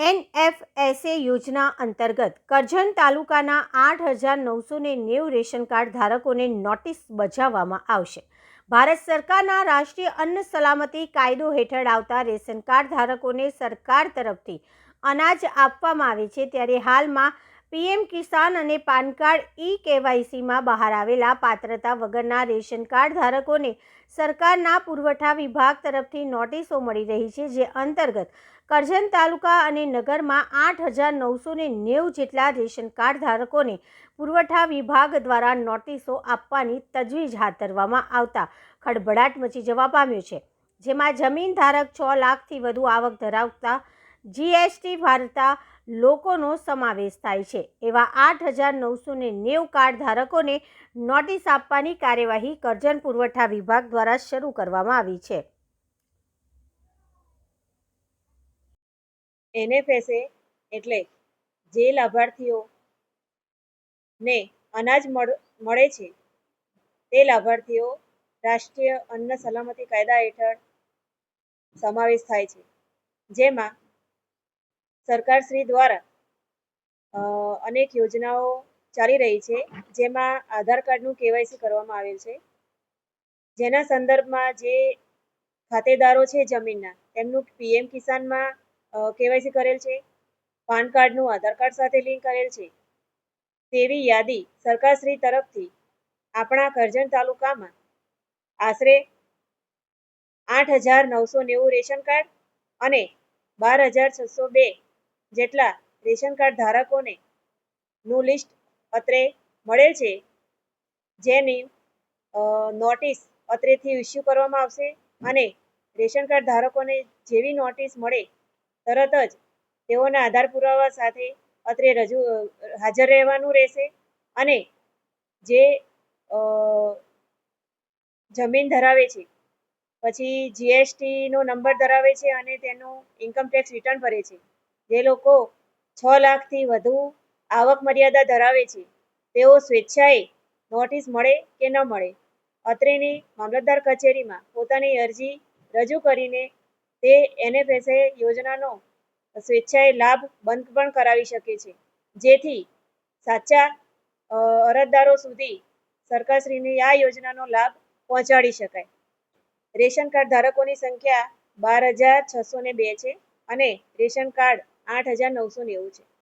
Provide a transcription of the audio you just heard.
NFSA યોજના અંતર્ગત કરજણ તાલુકાના આઠ હજાર નવસો ને નેવું રેશન કાર્ડ ધારકોને નોટિસ બજાવવામાં આવશે. ભારત સરકારના રાષ્ટ્રીય અન્ન સલામતી કાયદો હેઠળ આવતા રેશન કાર્ડ ધારકોને સરકાર તરફથી અનાજ આપવામાં આવે છે, ત્યારે હાલમાં પીએમ કિસાન અને પાન કાર્ડ ઈ કેવાયસીમાં બહાર આવેલા પાત્રતા વગરના રેશન કાર્ડ ધારકોને સરકારના પુરવઠા વિભાગ તરફથી નોટિસો મળી રહી છે, જે અંતર્ગત કરજણ તાલુકા અને નગરમાં આઠ હજાર નવસો ને નેવું જેટલા રેશન કાર્ડ ધારકોને પુરવઠા વિભાગ દ્વારા નોટિસો આપવાની તજવીજ હાથ ધરવામાં આવતા ખળભળાટ મચી જવા પામ્યો છે, જેમાં જમીન ધારક છ લાખથી વધુ આવક ધરાવતા જીએસટી ભરતા લોકોનો સમાવેશ થાય છે. એવા આઠ હજાર નવસો ને નેવ કાર્ડ ધારકોને નોટિસ આપવાની કાર્યવાહી કરજણ પુરવઠા વિભાગ દ્વારા શરૂ કરવામાં આવી છે. એનએફએસએ એટલે જે લાભાર્થીઓને અનાજ મળ, મળે છે, તે લાભાર્થીઓ રાષ્ટ્રીય અન્ન સલામતી કાયદા હેઠળ સમાવેશ થાય છે. જેમાં સરકારશ્રી દ્વારા અનેક યોજનાઓ ચાલી રહી છે, જેમાં આધાર કાર્ડનું કેવાયસી કરવામાં આવેલ છે. જેના સંદર્ભમાં જે ખાતેદારો છે જમીનના, તેમનું પીએમ કિસાનમાં કેવાયસી કરેલ છે. પાન કાર્ડનું આધાર કાર્ડ સાથે લિંક કરેલ છે. તેવી યાદી સરકારશ્રી તરફથી આપણા કરજણ તાલુકામાં આશરે આઠ હજાર નવસો નેવું રેશન કાર્ડ અને બાર હજાર છસો બે જેટલા રેશન કાર્ડ ધારકોને નું લિસ્ટ અત્રે મળેલ છે, જેની નોટિસ અત્રેથી ઇસ્યુ કરવામાં આવશે અને રેશન કાર્ડ ધારકોને જેવી નોટિસ મળે, તરત જ તેઓના આધાર પુરાવા સાથે અત્રે રજૂ, હાજર રહેવાનું રહેશે અને જે જમીન ધરાવે છે, પછી જીએસટીનો નંબર ધરાવે છે અને તેનું ઇન્કમ ટેક્સ રિટર્ન ભરે છે. જે લોકો છ લાખથી વધુ આવક મર્યાદા ધરાવે છે, તેઓ સ્વેચ્છાએ નોટિસ મળે કે ન મળે? અત્રેની મામલતદાર કચેરીમાં પોતાની અરજી રજૂ કરીને તે એનએફએસએ યોજનાનો સ્વેચ્છાએ લાભ બંધ પણ કરાવી શકે છે. જેથી સાચા અરજદારો સુધી સરકારશ્રીની આ યોજનાનો લાભ પહોંચાડી શકાય. રેશન કાર્ડ ધારકોની સંખ્યા બાર હજાર છસો ને બે છે અને રેશન કાર્ડ આઠ હજાર નવસો નેવું છે.